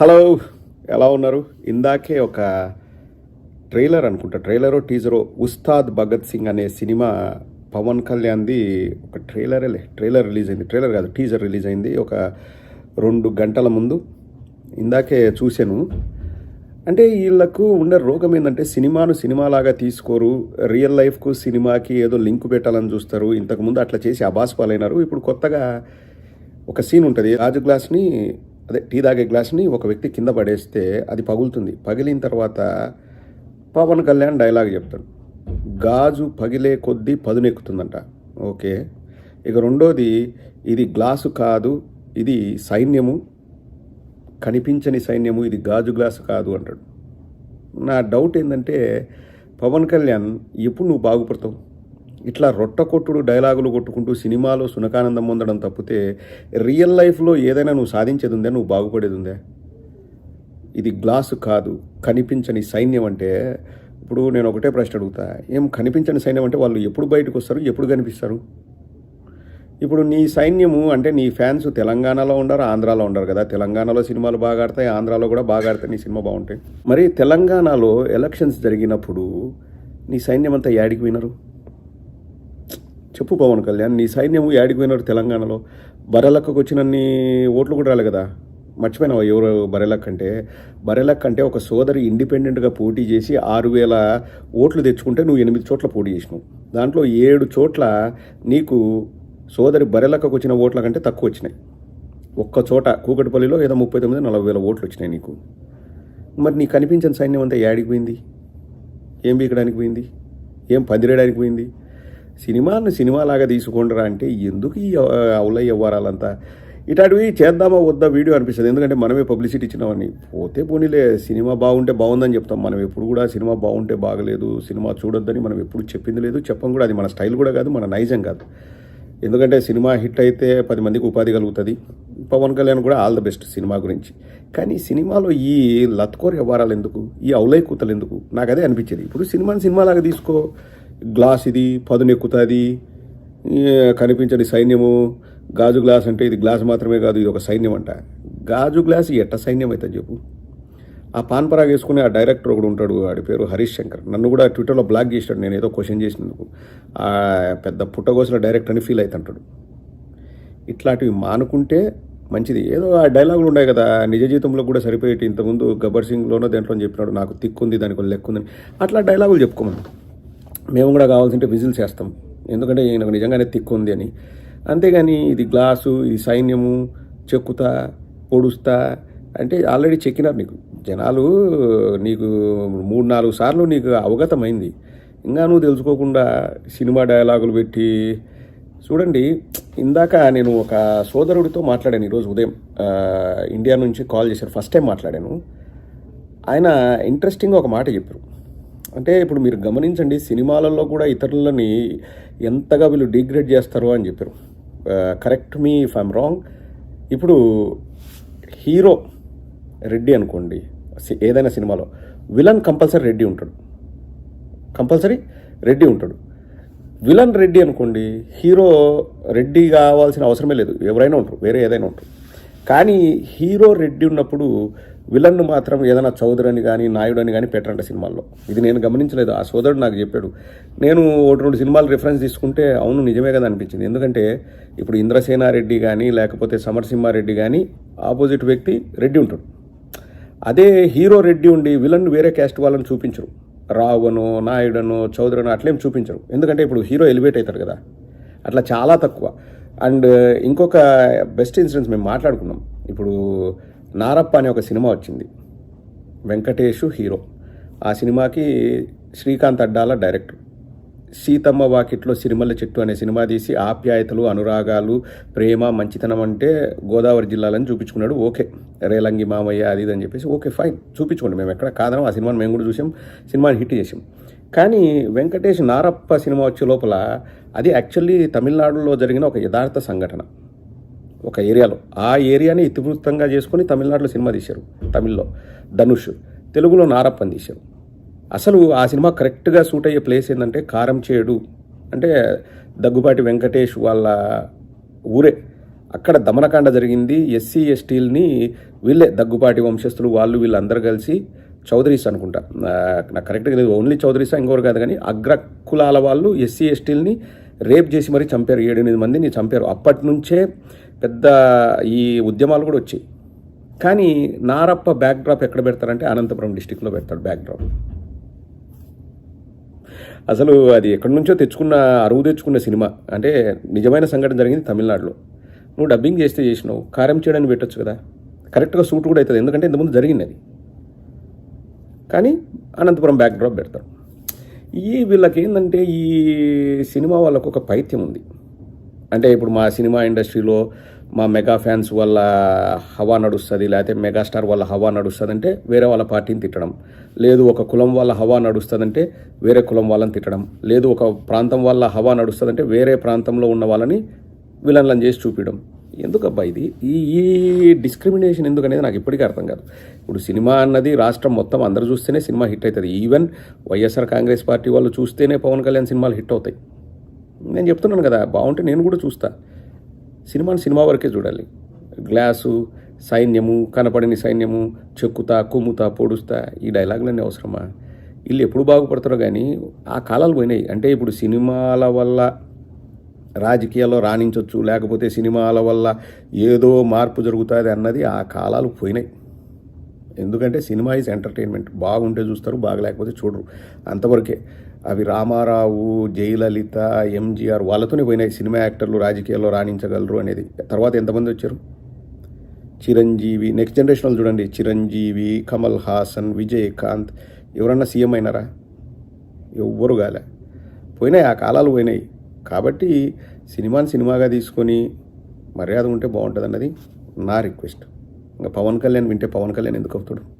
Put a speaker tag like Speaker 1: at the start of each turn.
Speaker 1: Hello ఎలా ఉన్నారు? ఇందాకే ఒక ట్రైలర్ అనుకుంటా ట్రైలరో టీజరో ఉస్తాద్ భగత్ సింగ్ అనే సినిమా పవన్ కళ్యాణ్ది ఒక ట్రైలరేలే ట్రైలర్ రిలీజ్ అయింది ట్రైలర్ కాదు టీజర్ రిలీజ్ అయింది ఒక రెండు గంటల ముందు. ఇందాకే చూశాను. అంటే వీళ్ళకు ఉండే రోగం ఏంటంటే సినిమాను సినిమాలాగా తీసుకోరు రియల్ లైఫ్కు సినిమాకి ఏదో లింక్ పెట్టాలని చూస్తారు. ఇంతకుముందు అట్లా చేసి అబాస్ పాలైనారు. ఇప్పుడు కొత్తగా ఒక సీన్ ఉంటుంది రాజు గ్లాస్ని అదే టీ తాగే గ్లాస్ని ఒక వ్యక్తి కింద పడేస్తే అది పగులుతుంది. పగిలిన తర్వాత పవన్ కళ్యాణ్ డైలాగ్ చెప్తాడు. గాజు పగిలే కొద్దీ పదునెక్కుతుందంట. ఓకే. ఇక రెండోది ఇది గ్లాసు కాదు ఇది సైన్యము కనిపించని సైన్యము ఇది గాజు గ్లాసు కాదు అంటాడు. నా డౌట్ ఏంటంటే పవన్ కళ్యాణ్ ఎప్పుడు నువ్వు బాగుపడతావు? ఇట్లా రొట్ట కొట్టుడు డైలాగులు కొట్టుకుంటూ సినిమాలో సునకానందం పొందడం తప్పితే రియల్ లైఫ్లో ఏదైనా నువ్వు సాధించేది ఉందా నువ్వు బాగుపడేది ఉందా ఇది గ్లాసు కాదు కనిపించని సైన్యం అంటే ఇప్పుడు నేను ఒకటే ప్రశ్న అడుగుతా ఏం కనిపించని సైన్యం అంటే వాళ్ళు ఎప్పుడు బయటకు వస్తారు ఎప్పుడు కనిపిస్తారు? ఇప్పుడు నీ సైన్యము అంటే నీ ఫ్యాన్స్ తెలంగాణలో ఉండరు ఆంధ్రాలో ఉండరు కదా. తెలంగాణలో సినిమాలు బాగా ఆడతాయి ఆంధ్రాలో కూడా బాగా ఆడతాయి నీ సినిమా బాగుంటాయి. మరి తెలంగాణలో ఎలక్షన్స్ జరిగినప్పుడు నీ సైన్యం అంతా యాడికి పోయినారు? చెప్పు పవన్ కళ్యాణ్ నీ సైన్యం యాడికి పోయినారు తెలంగాణలో. బరెలక్కకు వచ్చినన్ని ఓట్లు కూడా రాలే కదా. మర్చిపోయినావు ఎవరు బరెలక్ అంటే? బరెలక్ అంటే ఒక సోదరి ఇండిపెండెంట్గా పోటీ చేసి ఆరు వేల ఓట్లు తెచ్చుకుంటే నువ్వు ఎనిమిది చోట్ల పోటీ చేసినావు. దాంట్లో ఏడు చోట్ల నీకు సోదరి బరెలక్కకు వచ్చిన ఓట్ల కంటే తక్కువ వచ్చినాయి. ఒక్క చోట కూకటిపల్లిలో ఏదో ముప్పై తొమ్మిది నలభై వేల ఓట్లు వచ్చినాయి నీకు. మరి నీకు కనిపించిన సైన్యం అంతా యాడికి పోయింది? ఏం బీకడానికి పోయింది? ఏం పందిరేయడానికి పోయింది? సినిమాను సినిమాలాగా తీసుకోండిరా అంటే ఎందుకు ఈ అవుల వ్యవహారాలంతా? ఇటాటివి చేద్దామా వద్దా వీడియో అనిపిస్తుంది. ఎందుకంటే మనమే పబ్లిసిటీ ఇచ్చినామని పోతే పోనీలే సినిమా బాగుంటే బాగుందని చెప్తాం. మనం ఎప్పుడు కూడా సినిమా బాగుంటే బాగలేదు సినిమా చూడొద్దని మనం ఎప్పుడు చెప్పింది లేదు. చెప్పం కూడా అది మన స్టైల్ కూడా కాదు మన నైజం కాదు. ఎందుకంటే సినిమా హిట్ అయితే పది మందికి ఉపాధి కలుగుతుంది. పవన్ కళ్యాణ్ కూడా ఆల్ ద బెస్ట్ సినిమా గురించి. కానీ సినిమాలో ఈ లత్కోర్ వ్యవహారాలు ఎందుకు? ఈ ఔలై కూతలు ఎందుకు? నాకు అదే అనిపించేది. ఇప్పుడు సినిమాని సినిమాలాగా తీసుకో. గ్లాస్ ఇది పదునెక్కుతుంది కనిపించని సైన్యము గాజు గ్లాస్ అంటే ఇది గ్లాస్ మాత్రమే కాదు ఇది ఒక సైన్యం అంట గాజు గ్లాస్ ఎట్ట సైన్యం అవుతుంది చెప్పు. ఆ పాన్పరాగ్ వేసుకునే ఆ డైరెక్టర్ ఒకడు ఉంటాడు వాడి పేరు హరీష్ శంకర్ నన్ను కూడా ట్విట్టర్లో బ్లాక్ చేశాడు నేను ఏదో క్వశ్చన్ చేసినందుకు. ఆ పెద్ద పుట్టగోసిన డైరెక్టర్ అని ఫీల్ అవుతుంటాడు ఇట్లాంటివి మానుకుంటే మంచిది. ఏదో ఆ డైలాగులు ఉన్నాయి కదా నిజ జీవితంలో కూడా సరిపోయేటి. ఇంతకుముందు గబ్బర్ సింగ్లోనో దేంట్లో చెప్పినాడు నాకు తిక్కుంది దానికి లెక్కుందని. ఉందని అట్లా డైలాగులు చెప్పుకోమన్నాడు మేము కూడా కావాల్సింటే విజిల్స్ చేస్తాం. ఎందుకంటే ఈయనకు నిజంగానే తిక్కు ఉంది అని. అంతేగాని ఇది గ్లాసు ఇది సైన్యము చెక్కుతా పొడుస్తా అంటే ఆల్రెడీ చెక్కినారు నీకు. జనాలు నీకు మూడు నాలుగు సార్లు నీకు అవగతమైంది. ఇంకా నువ్వు తెలుసుకోకుండా సినిమా డైలాగులు పెట్టి చూడండి ఇందాక నేను ఒక సోదరుడితో మాట్లాడాను ఈరోజు ఉదయం. ఇండియా నుంచి కాల్ చేశారు ఫస్ట్ టైం మాట్లాడాను. ఆయన ఇంట్రెస్టింగ్గా ఒక మాట చెప్పారు. అంటే ఇప్పుడు మీరు గమనించండి సినిమాలలో కూడా ఇతరులని ఎంతగా వీళ్ళు డిగ్రేడ్ చేస్తారు అని చెప్పారు. Correct me if I'm wrong ఇప్పుడు హీరో రెడ్డి అనుకోండి సి- ఏదైనా సినిమాలో విలన్ కంపల్సరీ రెడ్డి ఉంటాడు. కంపల్సరీ రెడ్డి ఉంటాడు. విలన్ రెడ్డి అనుకోండి హీరో రెడ్డి కావాల్సిన అవసరమే లేదు. ఎవరైనా ఉంటారు వేరే ఏదైనా ఉంటారు. కానీ హీరో రెడ్డి ఉన్నప్పుడు విలన్ను మాత్రం ఏదైనా చౌదరి అని కానీ నాయుడు అని కానీ పెట్టరంట సినిమాల్లో. ఇది నేను గమనించలేదు. ఆ సోదరుడు నాకు చెప్పాడు. నేను ఒకటి రెండు సినిమాలు రిఫరెన్స్ తీసుకుంటే అవును నిజమే కదా అనిపించింది. ఎందుకంటే ఇప్పుడు ఇంద్రసేనారెడ్డి కానీ లేకపోతే సమరసింహారెడ్డి కానీ ఆపోజిట్ వ్యక్తి రెడ్డి ఉంటాడు. అదే హీరో రెడ్డి ఉండి విలన్ వేరే క్యాస్ట్ వాళ్ళని చూపించరు. రావును నాయుడను చౌదరిను అట్లేం చూపించరు. ఎందుకంటే ఇప్పుడు హీరో ఎలివేట్ అవుతాడు కదా. అట్లా చాలా తక్కువ. అండ్ ఇంకొక బెస్ట్ ఇన్సిడెన్స్ మేము మాట్లాడుకున్నాం. ఇప్పుడు నారప్ప అనే ఒక సినిమా వచ్చింది. వెంకటేషు హీరో. ఆ సినిమాకి శ్రీకాంత్ అడ్డాల డైరెక్టర్. సీతమ్మ వాకిట్లో సిరిమల్ల చెట్టు అనే సినిమా తీసి ఆప్యాయతలు అనురాగాలు ప్రేమ మంచితనం అంటే గోదావరి జిల్లాలని చూపించుకున్నాడు. ఓకే. రేలంగి మామయ్య అది ఇది అని చెప్పేసి ఓకే ఫైన్. చూపించుకోండి. మేము ఎక్కడ కాదనం. ఆ సినిమాని మేము కూడా చూసాం. సినిమాని హిట్ చేసాం. కానీ వెంకటేష్ నారప్ప సినిమా వచ్చే లోపల అది యాక్చువల్లీ తమిళనాడులో జరిగిన ఒక యథార్థ సంఘటన. ఒక ఏరియాలో. ఆ ఏరియాని ఇతివృత్తంగా చేసుకొని తమిళనాడులో సినిమా తీశారు. తమిళ్ళో. ధనుష్. తెలుగులో నారప్పని తీశారు. అసలు ఆ సినిమా కరెక్ట్గా సూట్ అయ్యే ప్లేస్ ఏంటంటే కారం చేడు అంటే దగ్గుబాటి వెంకటేష్ వాళ్ళ ఊరే. అక్కడ దమనకాండ జరిగింది. ఎస్సీ ఎస్టీల్ని వీళ్ళే దగ్గుపాటి వంశస్థులు వాళ్ళు వీళ్ళందరూ కలిసి చౌదరీస్ అనుకుంటా. నాకు కరెక్ట్గా లేదు ఓన్లీ చౌదరీసా ఇంకోరు కాదు కానీ అగ్ర కులాల వాళ్ళు ఎస్సీ ఎస్టీల్ని రేప్ చేసి మరీ చంపారు. ఏడెనిమిది మందిని చంపారు. అప్పటి నుంచే పెద్ద ఈ ఉద్యమాలు కూడా వచ్చాయి. కానీ నారప్ప బ్యాక్ డ్రాప్ ఎక్కడ పెడతారంటే అనంతపురం డిస్టిక్లో పెడతాడు బ్యాక్డ్రాప్ అసలు అది ఎక్కడి నుంచో తెచ్చుకున్న అరువు తెచ్చుకున్న సినిమా. అంటే నిజమైన సంఘటన జరిగింది తమిళనాడులో. నువ్వు డబ్బింగ్ చేస్తే చేసినావు కార్యం చేయడానికి పెట్టొచ్చు కదా. కరెక్ట్గా సూట్ కూడా అవుతుంది ఎందుకంటే ఇంతకుముందు జరిగింది అది. కానీ అనంతపురం బ్యాక్ డ్రాప్ పెడతారు. ఈ వీళ్ళకి ఏంటంటే ఈ సినిమా వాళ్ళకు ఒక పైత్యం ఉంది. అంటే ఇప్పుడు మా సినిమా ఇండస్ట్రీలో మా మెగా ఫ్యాన్స్ వల్ల హవా నడుస్తుంది లేకపోతే మెగాస్టార్ వల్ల హవా నడుస్తుంది అంటే వేరే వాళ్ళ పార్టీని తిట్టడం. లేదు ఒక కులం వల్ల హవా నడుస్తుందంటే వేరే కులం వాళ్ళని తిట్టడం. లేదు ఒక ప్రాంతం వల్ల హవా నడుస్తుందంటే వేరే ప్రాంతంలో ఉన్న వాళ్ళని విలన్లను చేసి చూపించడం ఎందుకబ్బా ఇది? ఈ ఈ డిస్క్రిమినేషన్ ఎందుకనేది నాకు ఇప్పటికీ అర్థం కాదు. ఇప్పుడు సినిమా అన్నది రాష్ట్రం మొత్తం అందరూ చూస్తేనే సినిమా హిట్ అవుతుంది. ఈవెన్ వైఎస్ఆర్ కాంగ్రెస్ పార్టీ వాళ్ళు చూస్తేనే పవన్ కళ్యాణ్ సినిమాలు హిట్ అవుతాయి. నేను చెప్తున్నాను కదా బాగుంటే నేను కూడా చూస్తా. సినిమాని సినిమా వరకే చూడాలి. గ్లాసు సైన్యము కనపడని సైన్యము చెక్కుతా కుమ్ముతా పొడుస్తా ఈ డైలాగులన్నీ అవసరమా? వీళ్ళు ఎప్పుడు బాగుపడతారో కానీ ఆ కాలాలు పోయినాయి. అంటే ఇప్పుడు సినిమాల వల్ల రాజకీయాల్లో రాణించవచ్చు లేకపోతే సినిమాల వల్ల ఏదో మార్పు జరుగుతుంది అన్నది ఆ కాలాలు పోయినాయి. ఎందుకంటే సినిమా ఈజ్ ఎంటర్టైన్మెంట్. బాగుంటే చూస్తారు బాగలేకపోతే చూడరు. అంతవరకే. అవి రామారావు జయలలిత ఎంజీఆర్ వాళ్ళతోనే పోయినాయి సినిమా యాక్టర్లు రాజకీయాల్లో రాణించగలరు అనేది. తర్వాత ఎంతమంది వచ్చారు? చిరంజీవి నెక్స్ట్ జనరేషన్ వాళ్ళు చూడండి. చిరంజీవి కమల్ హాసన్ విజయకాంత్. ఎవరన్నా సీఎం అయినారా? ఎవ్వరు కాలే. పోయినాయి ఆ కాలాలు పోయినాయి. కాబట్టి సినిమాని సినిమాగా తీసుకొని మర్యాద ఉంటే బాగుంటుంది అన్నది నా రిక్వెస్ట్ ఇంకా పవన్ కళ్యాణ్ వింటే పవన్ కళ్యాణ్ ఎందుకు అవుతాడు?